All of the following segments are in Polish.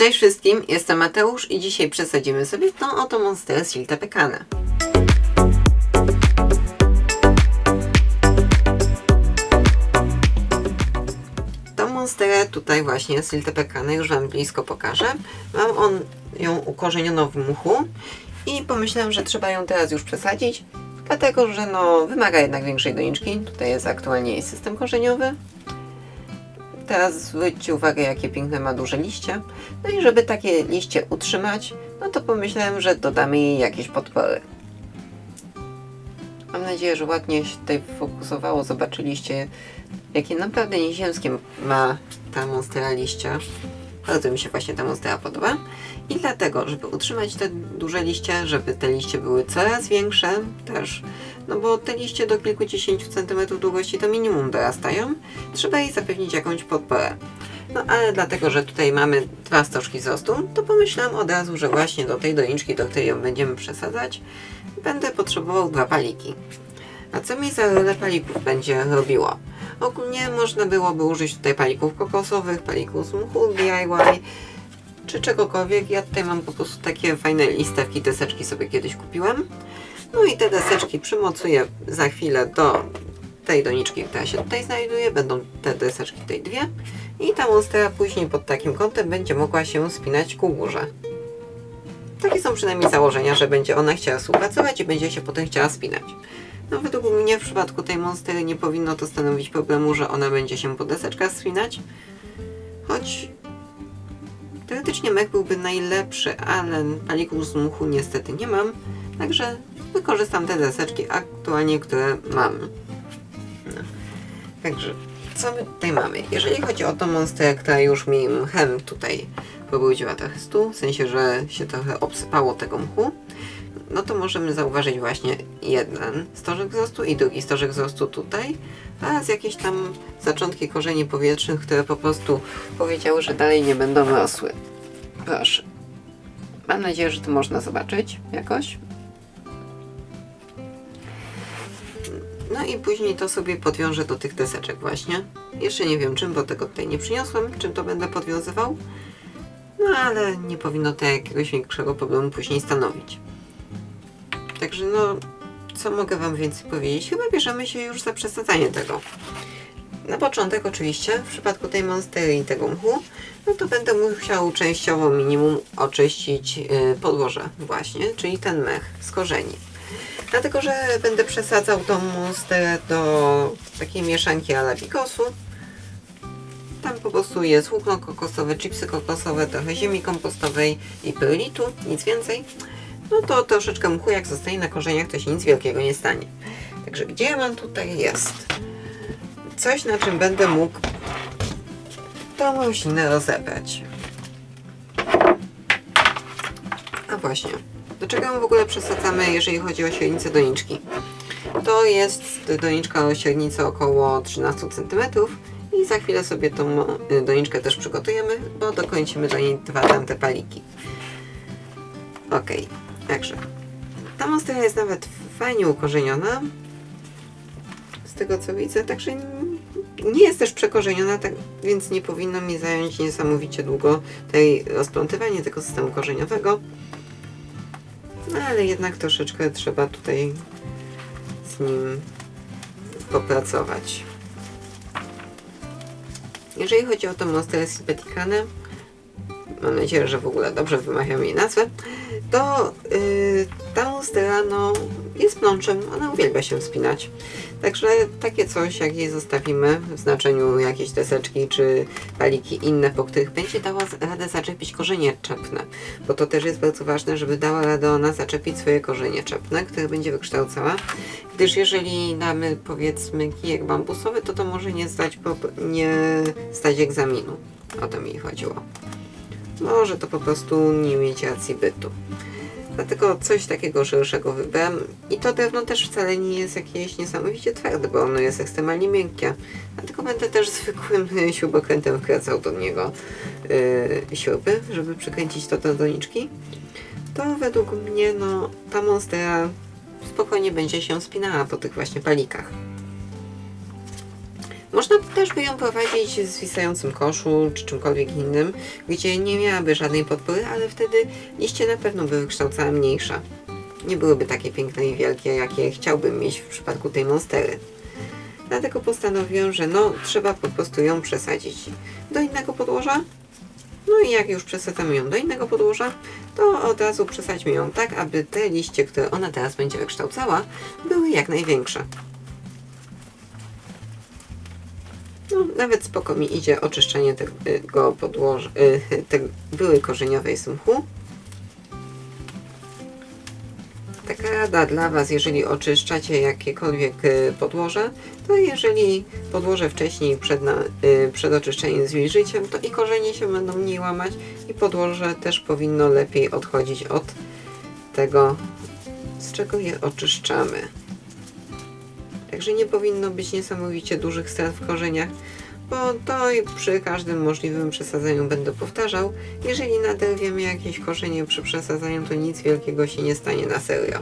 Cześć wszystkim, jestem Mateusz i dzisiaj przesadzimy sobie tą oto monsterę Silta Pekane. Tą monsterę tutaj właśnie Silta Pekane już Wam blisko pokażę. Mam on, ją ukorzenioną w muchu i pomyślałem, że trzeba ją teraz już przesadzić, dlatego że no, wymaga jednak większej doniczki. Tutaj jest aktualnie jej system korzeniowy. Teraz zwróćcie uwagę, jakie piękne ma duże liście. No i żeby takie liście utrzymać, no to pomyślałem, że dodamy jej jakieś podpory. Mam nadzieję, że ładnie się tutaj fokusowało. Zobaczyliście, jakie naprawdę nieziemskie ma ta monstera liścia. Bardzo mi się właśnie ta monstera podoba. I dlatego, żeby utrzymać te duże liście, żeby te liście były coraz większe też, no bo te liście do kilkudziesięciu centymetrów długości to minimum dorastają, trzeba jej zapewnić jakąś podporę. No ale dlatego, że tutaj mamy dwa stożki wzrostu, to pomyślałam od razu, że właśnie do tej doniczki, do której ją będziemy przesadzać, będę potrzebował dwa paliki. A co mi za rolę palików będzie robiło? Ogólnie można byłoby użyć tutaj palików kokosowych, palików z mchu DIY, czy czegokolwiek. Ja tutaj mam po prostu takie fajne listewki, deseczki sobie kiedyś kupiłam. No i te deseczki przymocuję za chwilę do tej doniczki, która się tutaj znajduje. Będą te deseczki tutaj dwie. I ta monstera później pod takim kątem będzie mogła się spinać ku górze. Takie są przynajmniej założenia, że będzie ona chciała współpracować i będzie się potem chciała spinać. No według mnie w przypadku tej monstery nie powinno to stanowić problemu, że ona będzie się po deseczkach spinać. Choć teoretycznie mech byłby najlepszy, ale palików z muchu niestety nie mam. Także wykorzystam te deseczki aktualnie, które mam. No. Także co my tutaj mamy? Jeżeli chodzi o tą monsterę, która już mi mchem tutaj pobrudziła trochę stół, w sensie, że się trochę obsypało tego mchu, no to możemy zauważyć właśnie jeden stożek wzrostu i drugi stożek wzrostu tutaj oraz jakieś tam zaczątki korzeni powietrznych, które po prostu powiedziały, że dalej nie będą rosły. Proszę. Mam nadzieję, że to można zobaczyć jakoś. No i później to sobie podwiążę do tych deseczek właśnie. Jeszcze nie wiem czym, bo tego tutaj nie przyniosłem, czym to będę podwiązywał. No ale nie powinno to jakiegoś większego problemu później stanowić. Także no, co mogę Wam więcej powiedzieć? Chyba bierzemy się już za przesadzanie tego. Na początek oczywiście, w przypadku tej monstery i tego mchu, no to będę musiał częściowo minimum oczyścić yy, podłoże właśnie, czyli ten mech z korzeni. Dlatego, że będę przesadzał tą monsterę do takiej mieszanki alabikosu. Tam po prostu jest łukno kokosowe, chipsy kokosowe, trochę ziemi kompostowej i perlitu, nic więcej. No to troszeczkę mchu jak zostaje na korzeniach, to się nic wielkiego nie stanie. Także gdzie ja mam tutaj jest? Coś na czym będę mógł tą roślinę rozebrać. A właśnie, do czego w ogóle przesadzamy, jeżeli chodzi o średnicę doniczki? To jest doniczka o średnicy około 13 cm i za chwilę sobie tą y, doniczkę też przygotujemy, bo dokończymy do niej dwa tamte paliki. Ok, także ta monstera jest nawet fajnie ukorzeniona, z tego co widzę, także nie jest też przekorzeniona, tak, więc nie powinno mi zająć niesamowicie długo tej rozplątywanie tego systemu korzeniowego. No ale jednak troszeczkę trzeba tutaj z nim popracować. Jeżeli chodzi o tą monsterę Silpeticanę, mam nadzieję, że w ogóle dobrze wymawiam jej nazwę, to yy, ta monstera no, jest mączem, ona uwielbia się wspinać. Także takie coś, jak jej zostawimy w znaczeniu jakieś deseczki czy paliki inne, po których będzie dała radę zaczepić korzenie czepne, bo to też jest bardzo ważne, żeby dała radę ona zaczepić swoje korzenie czepne, które będzie wykształcała, gdyż jeżeli damy powiedzmy kijek bambusowy, to to może nie zdać, nie zdać egzaminu. O to mi chodziło. Może to po prostu nie mieć racji bytu. Dlatego coś takiego szerszego wybrałem. I to drewno też wcale nie jest jakieś niesamowicie twarde, bo ono jest ekstremalnie miękkie. Dlatego będę też zwykłym śrubokrętem wkręcał do niego yy, śruby, żeby przykręcić to do doniczki. To według mnie, no, ta monstera spokojnie będzie się spinała po tych właśnie palikach. Można też by ją prowadzić w zwisającym koszu czy czymkolwiek innym, gdzie nie miałaby żadnej podpory, ale wtedy liście na pewno by wykształcała mniejsza. Nie byłyby takie piękne i wielkie, jakie chciałbym mieć w przypadku tej monstery. Dlatego postanowiłem, że no, trzeba po prostu ją przesadzić do innego podłoża. No i jak już przesadzamy ją do innego podłoża, to od razu przesadźmy ją tak, aby te liście, które ona teraz będzie wykształcała, były jak największe. No, nawet spoko mi idzie oczyszczenie tego podłoża, y, tej były korzeniowej sumchu. Taka rada dla Was, jeżeli oczyszczacie jakiekolwiek y, podłoże, to jeżeli podłoże wcześniej przed, na, y, przed oczyszczeniem zwilżyciem, to i korzenie się będą mniej łamać i podłoże też powinno lepiej odchodzić od tego, z czego je oczyszczamy. Także nie powinno być niesamowicie dużych strat w korzeniach, bo to i przy każdym możliwym przesadzeniu będę powtarzał. Jeżeli naderwiemy jakieś korzenie przy przesadzaniu, to nic wielkiego się nie stanie na serio.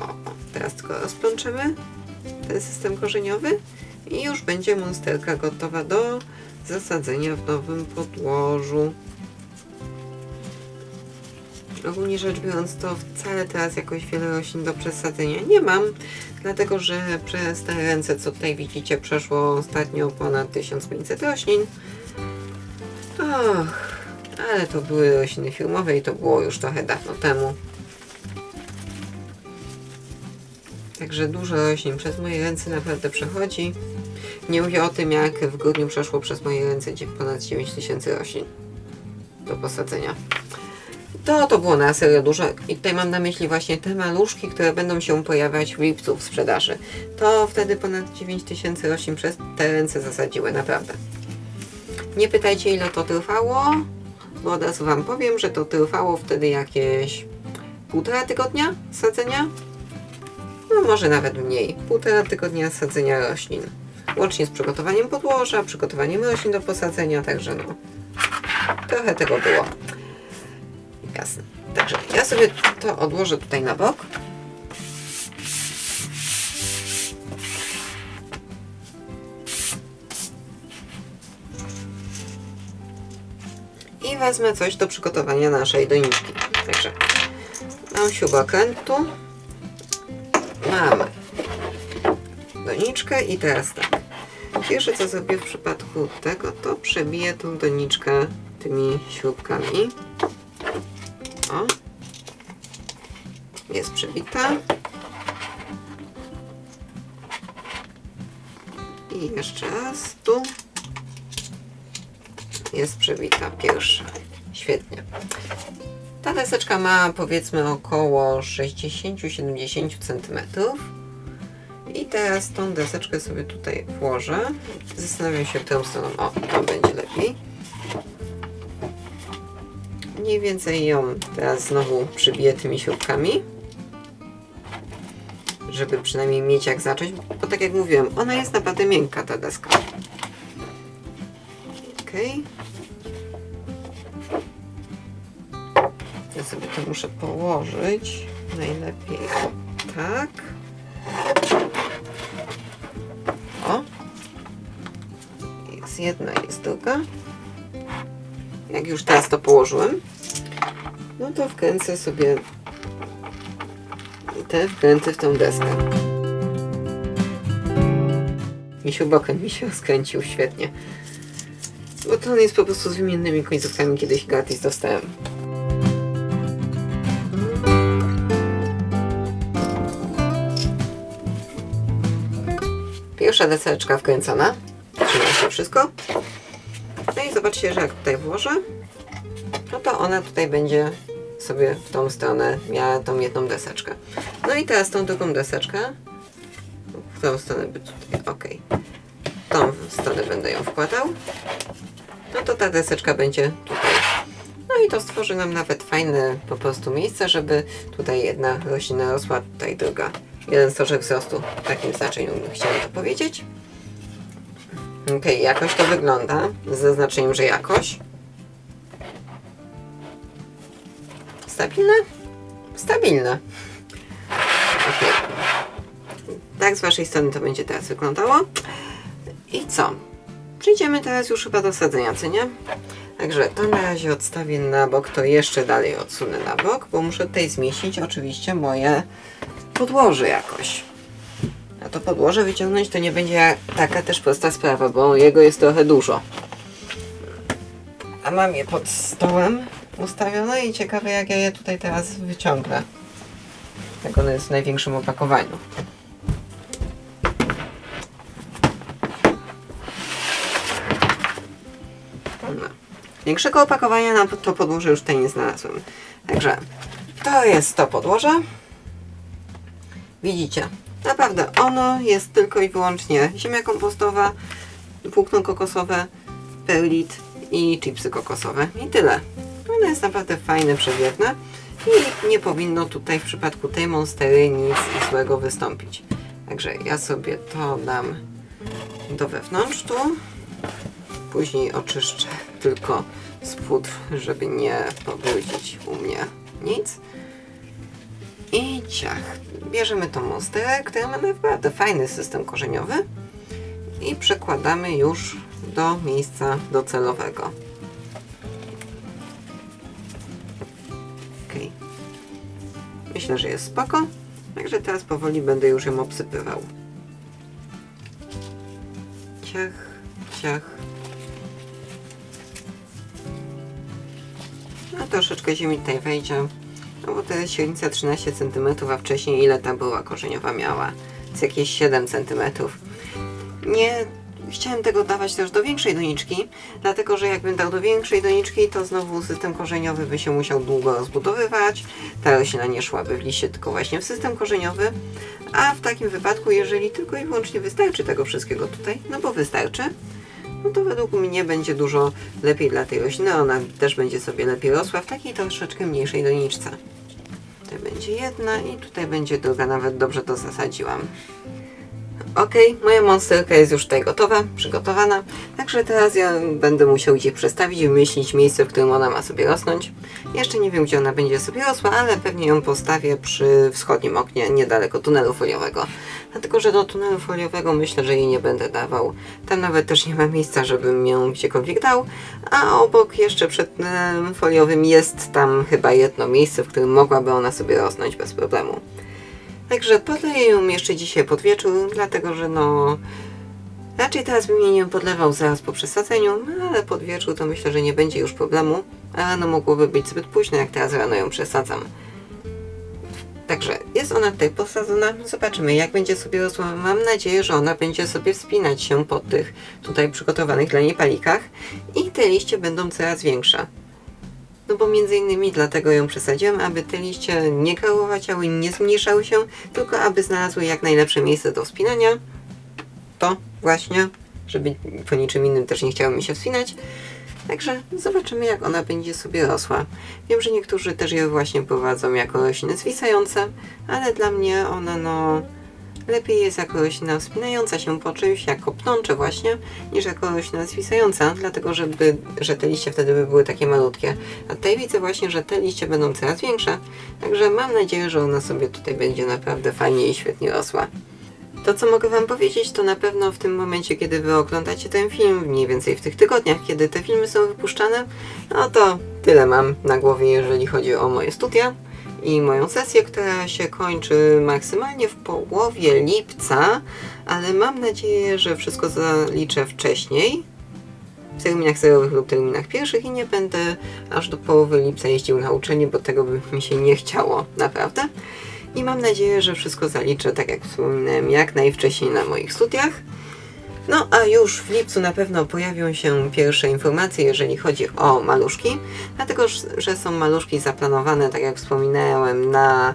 O, teraz tylko rozplączymy ten system korzeniowy i już będzie monsterka gotowa do zasadzenia w nowym podłożu. Ogólnie rzecz biorąc, to wcale teraz jakoś wiele roślin do przesadzenia nie mam, dlatego że przez te ręce, co tutaj widzicie, przeszło ostatnio ponad 1500 roślin. Och, ale to były rośliny firmowe i to było już trochę dawno temu. Także dużo roślin przez moje ręce naprawdę przechodzi. Nie mówię o tym, jak w grudniu przeszło przez moje ręce ponad 9000 roślin do posadzenia. To to było na serio dużo i tutaj mam na myśli właśnie te maluszki, które będą się pojawiać w lipcu w sprzedaży. To wtedy ponad 9000 roślin przez te ręce zasadziły, naprawdę. Nie pytajcie ile to trwało, bo od razu Wam powiem, że to trwało wtedy jakieś półtora tygodnia sadzenia. No może nawet mniej, półtora tygodnia sadzenia roślin. Łącznie z przygotowaniem podłoża, przygotowaniem roślin do posadzenia, także no trochę tego było. Jasne. Także ja sobie to odłożę tutaj na bok. I wezmę coś do przygotowania naszej doniczki. Także mam śrubokręt tu. Mamy doniczkę i teraz tak. Pierwsze co zrobię w przypadku tego, to przebiję tą doniczkę tymi śrubkami. O. Jest przebita. I jeszcze raz tu. Jest przebita pierwsza. Świetnie. Ta deseczka ma powiedzmy około 60-70 cm. I teraz tą deseczkę sobie tutaj włożę. Zastanawiam się, którą stroną. O, to będzie lepiej mniej więcej ją teraz znowu przybiję tymi śrubkami. Żeby przynajmniej mieć jak zacząć, bo tak jak mówiłem, ona jest naprawdę miękka ta deska. Ok. Ja sobie to muszę położyć. Najlepiej tak. O. Jest jedna, jest druga. Jak już teraz to położyłem, no to wkręcę sobie te wkręty w tą deskę. I śrubokręt mi się rozkręcił świetnie. Bo to on jest po prostu z wymiennymi końcówkami, kiedyś gratis dostałem. Pierwsza deseczka wkręcona. Trzyma się wszystko. No i zobaczcie, że jak tutaj włożę, no to ona tutaj będzie sobie w tą stronę miała tą jedną deseczkę. No i teraz tą drugą deseczkę, w tą stronę by tutaj, ok. W tą stronę będę ją wkładał. No to ta deseczka będzie tutaj. No i to stworzy nam nawet fajne po prostu miejsce, żeby tutaj jedna roślina rosła, tutaj druga. Jeden stożek wzrostu. W takim znaczeniu chciałam to powiedzieć. Ok, jakoś to wygląda. Z zaznaczeniem, że jakoś. Stabilne? Stabilne. Ok. Tak z Waszej strony to będzie teraz wyglądało. I co? Przejdziemy teraz już chyba do sadzenia, co nie? Także to na razie odstawię na bok, to jeszcze dalej odsunę na bok, bo muszę tutaj zmieścić oczywiście moje podłoże jakoś. A to podłoże wyciągnąć to nie będzie taka też prosta sprawa, bo jego jest trochę dużo. A mam je pod stołem ustawione i ciekawe jak ja je tutaj teraz wyciągnę. Jak one jest w największym opakowaniu. No. Większego opakowania na to podłoże już tutaj nie znalazłem. Także to jest to podłoże. Widzicie, naprawdę ono jest tylko i wyłącznie ziemia kompostowa, włókno kokosowe, perlit i chipsy kokosowe. I tyle. Ono jest naprawdę fajne, przewiewne i nie powinno tutaj w przypadku tej monstery nic złego wystąpić. Także ja sobie to dam do wewnątrz tu. Później oczyszczę tylko spód, żeby nie pobrudzić u mnie nic. I ciach. Bierzemy tą monsterę, która ma naprawdę fajny system korzeniowy i przekładamy już do miejsca docelowego. Myślę, że jest spoko. Także teraz powoli będę już ją obsypywał. Ciach, ciach. No troszeczkę ziemi tutaj wejdzie. No bo to jest średnica 13 cm, a wcześniej ile ta była korzeniowa miała? Z jakieś 7 cm. Nie chciałem tego dawać też do większej doniczki, dlatego że jakbym dał do większej doniczki, to znowu system korzeniowy by się musiał długo rozbudowywać, ta roślina nie szłaby w liście, tylko właśnie w system korzeniowy, a w takim wypadku, jeżeli tylko i wyłącznie wystarczy tego wszystkiego tutaj, no bo wystarczy, no to według mnie będzie dużo lepiej dla tej rośliny, ona też będzie sobie lepiej rosła w takiej troszeczkę mniejszej doniczce. Tutaj będzie jedna i tutaj będzie druga, nawet dobrze to zasadziłam. Ok, moja monsterka jest już tutaj gotowa, przygotowana, także teraz ja będę musiał gdzieś przestawić, wymyślić miejsce, w którym ona ma sobie rosnąć. Jeszcze nie wiem, gdzie ona będzie sobie rosła, ale pewnie ją postawię przy wschodnim oknie, niedaleko tunelu foliowego. Dlatego, że do tunelu foliowego myślę, że jej nie będę dawał. Tam nawet też nie ma miejsca, żebym ją gdziekolwiek dał, a obok jeszcze przed tunelem foliowym jest tam chyba jedno miejsce, w którym mogłaby ona sobie rosnąć bez problemu. Także podleję ją jeszcze dzisiaj pod wieczór, dlatego że no... Raczej teraz bym jej nie podlewał zaraz po przesadzeniu, no ale pod wieczór to myślę, że nie będzie już problemu, a rano mogłoby być zbyt późno, jak teraz rano ją przesadzam. Także jest ona tutaj posadzona. Zobaczymy, jak będzie sobie rosła. Mam nadzieję, że ona będzie sobie wspinać się po tych tutaj przygotowanych dla niej palikach i te liście będą coraz większe. No bo między innymi dlatego ją przesadziłem, aby te liście nie kałowaciały, nie zmniejszały się, tylko aby znalazły jak najlepsze miejsce do wspinania. To właśnie, żeby po niczym innym też nie chciało mi się wspinać. Także zobaczymy, jak ona będzie sobie rosła. Wiem, że niektórzy też je właśnie prowadzą jako rośliny zwisające, ale dla mnie ona no lepiej jest jako roślina wspinająca się po czymś, jako pnącze właśnie, niż jako roślina zwisająca, dlatego żeby, że te liście wtedy by były takie malutkie. A tutaj widzę właśnie, że te liście będą coraz większe, także mam nadzieję, że ona sobie tutaj będzie naprawdę fajnie i świetnie rosła. To, co mogę Wam powiedzieć, to na pewno w tym momencie, kiedy Wy oglądacie ten film, mniej więcej w tych tygodniach, kiedy te filmy są wypuszczane, no to tyle mam na głowie, jeżeli chodzi o moje studia i moją sesję, która się kończy maksymalnie w połowie lipca, ale mam nadzieję, że wszystko zaliczę wcześniej, w terminach zerowych lub terminach pierwszych i nie będę aż do połowy lipca jeździł na uczelnię, bo tego by mi się nie chciało, naprawdę. I mam nadzieję, że wszystko zaliczę, tak jak wspominałem, jak najwcześniej na moich studiach. No a już w lipcu na pewno pojawią się pierwsze informacje, jeżeli chodzi o maluszki, dlatego że są maluszki zaplanowane, tak jak wspominałem, na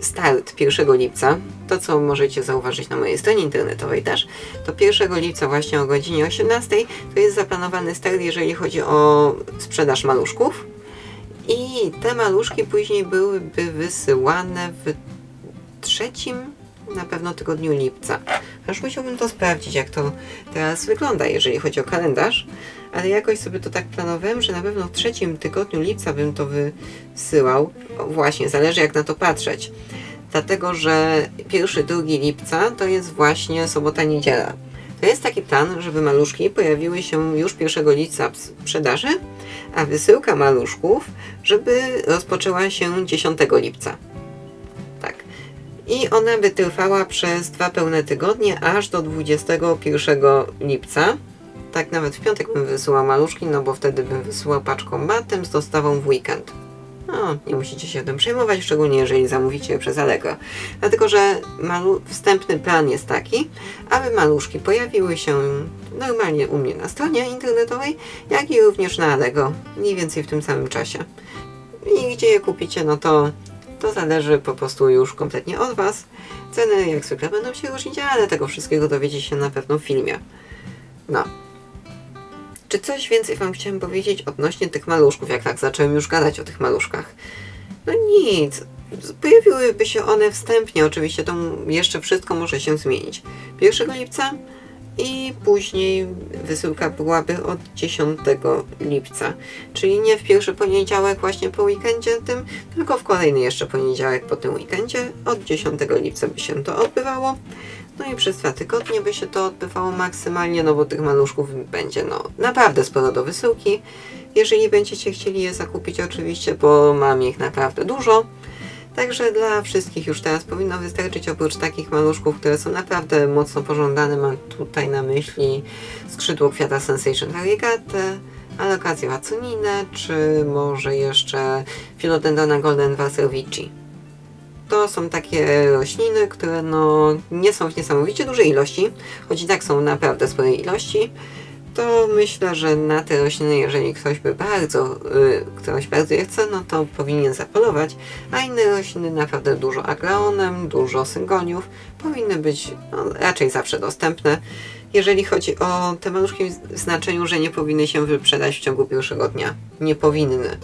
start 1 lipca. To, co możecie zauważyć na mojej stronie internetowej też, to 1 lipca właśnie o godzinie 18 to jest zaplanowany start, jeżeli chodzi o sprzedaż maluszków. I te maluszki później byłyby wysyłane w trzecim na pewno tygodniu lipca. Aż musiałbym to sprawdzić, jak to teraz wygląda, jeżeli chodzi o kalendarz, ale jakoś sobie to tak planowałem, że na pewno w trzecim tygodniu lipca bym to wysyłał. Właśnie, zależy jak na to patrzeć. dlatego że 1-2 lipca to jest właśnie sobota, niedziela. To jest taki plan, żeby maluszki pojawiły się już 1 lipca w sprzedaży, a wysyłka maluszków, żeby rozpoczęła się 10 lipca. I ona by trwała przez dwa pełne tygodnie, aż do 21 lipca. Tak nawet w piątek bym wysyłał maluszki, no bo wtedy bym wysyłał paczką matem z dostawą w weekend. No, nie musicie się tym przejmować, szczególnie jeżeli zamówicie przez Allegro. Dlatego, że wstępny plan jest taki, aby maluszki pojawiły się normalnie u mnie na stronie internetowej, jak i również na Allegro, mniej więcej w tym samym czasie. I gdzie je kupicie, no to to zależy po prostu już kompletnie od Was. Ceny jak zwykle będą się różnić, ale tego wszystkiego dowiecie się na pewno w filmie. No. Czy coś więcej Wam chciałem powiedzieć odnośnie tych maluszków, jak tak zacząłem już gadać o tych maluszkach? No nic. Pojawiłyby się one wstępnie, oczywiście to jeszcze wszystko może się zmienić. 1 lipca i później wysyłka byłaby od 10 lipca. Czyli nie w pierwszy poniedziałek właśnie po weekendzie tym, tylko w kolejny jeszcze poniedziałek po tym weekendzie. Od 10 lipca by się to odbywało. No i przez dwa tygodnie by się to odbywało maksymalnie, no bo tych maluszków będzie no naprawdę sporo do wysyłki. Jeżeli będziecie chcieli je zakupić oczywiście, bo mam ich naprawdę dużo. Także dla wszystkich już teraz powinno wystarczyć, oprócz takich maluszków, które są naprawdę mocno pożądane. Mam tutaj na myśli skrzydło kwiata Sensation Variegate, alokację Watsuninę, czy może jeszcze Philodendrona Golden Vasilvici. To są takie rośliny, które no, nie są w niesamowicie dużej ilości, choć i tak są naprawdę sporej ilości to myślę, że na te rośliny, jeżeli ktoś by bardzo, y, ktoś bardzo je chce, no to powinien zapolować, a inne rośliny naprawdę dużo agraonem, dużo syngoniów powinny być no, raczej zawsze dostępne. Jeżeli chodzi o te maluszki w znaczeniu, że nie powinny się wyprzedać w ciągu pierwszego dnia. Nie powinny.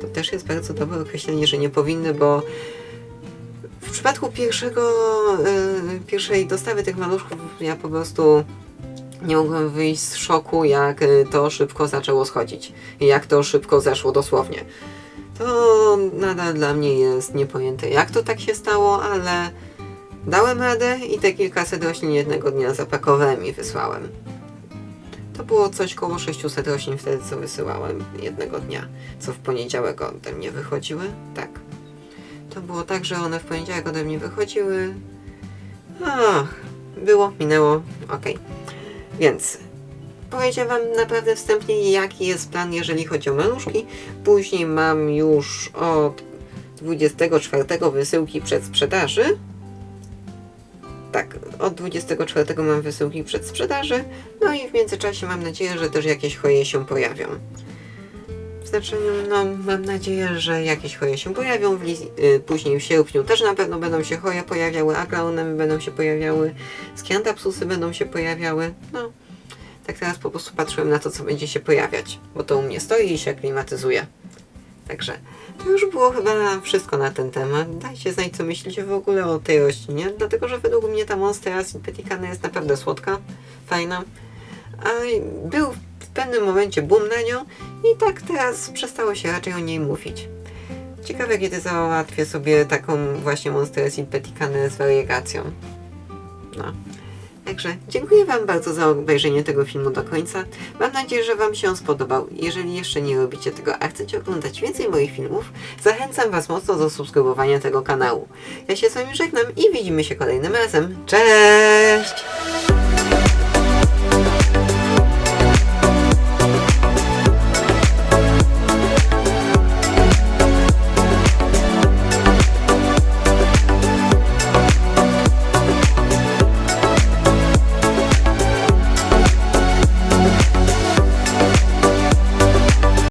To też jest bardzo dobre określenie, że nie powinny, bo w przypadku pierwszego, y, pierwszej dostawy tych maluszków ja po prostu nie mogłem wyjść z szoku, jak y, to szybko zaczęło schodzić. Jak to szybko zeszło dosłownie. To nadal dla mnie jest niepojęte, jak to tak się stało, ale dałem radę i te kilkaset roślin jednego dnia zapakowałem i wysłałem. To było coś koło 600 roślin wtedy, co wysyłałem jednego dnia, co w poniedziałek ode mnie wychodziły. Tak. To było tak, że one w poniedziałek ode mnie wychodziły. Ach, było, minęło, okej. Więc powiedziałem Wam naprawdę wstępnie, jaki jest plan, jeżeli chodzi o maluszki. Później mam już od 24 wysyłki przed sprzedaży. Tak, od 24 mam wysyłki przed sprzedaży. No i w międzyczasie mam nadzieję, że też jakieś choje się pojawią. W znaczeniu, no, mam nadzieję, że jakieś choje się pojawią. Y, później w sierpniu też na pewno będą się choje pojawiały, agraonemy będą się pojawiały, skiantapsusy będą się pojawiały. No, tak teraz po prostu patrzyłem na to, co będzie się pojawiać, bo to u mnie stoi i się klimatyzuje. Także to już było chyba wszystko na ten temat. Dajcie znać, co myślicie w ogóle o tej roślinie, dlatego że według mnie ta Monstera Sympaticana jest naprawdę słodka, fajna. A był pewnym momencie boom na nią i tak teraz przestało się raczej o niej mówić. Ciekawe, kiedy załatwię sobie taką właśnie Monsterę Sympaticanę z wariegacją. No. Także dziękuję Wam bardzo za obejrzenie tego filmu do końca. Mam nadzieję, że Wam się on spodobał. Jeżeli jeszcze nie robicie tego, a chcecie oglądać więcej moich filmów, zachęcam Was mocno do subskrybowania tego kanału. Ja się z Wami żegnam i widzimy się kolejnym razem. Cześć!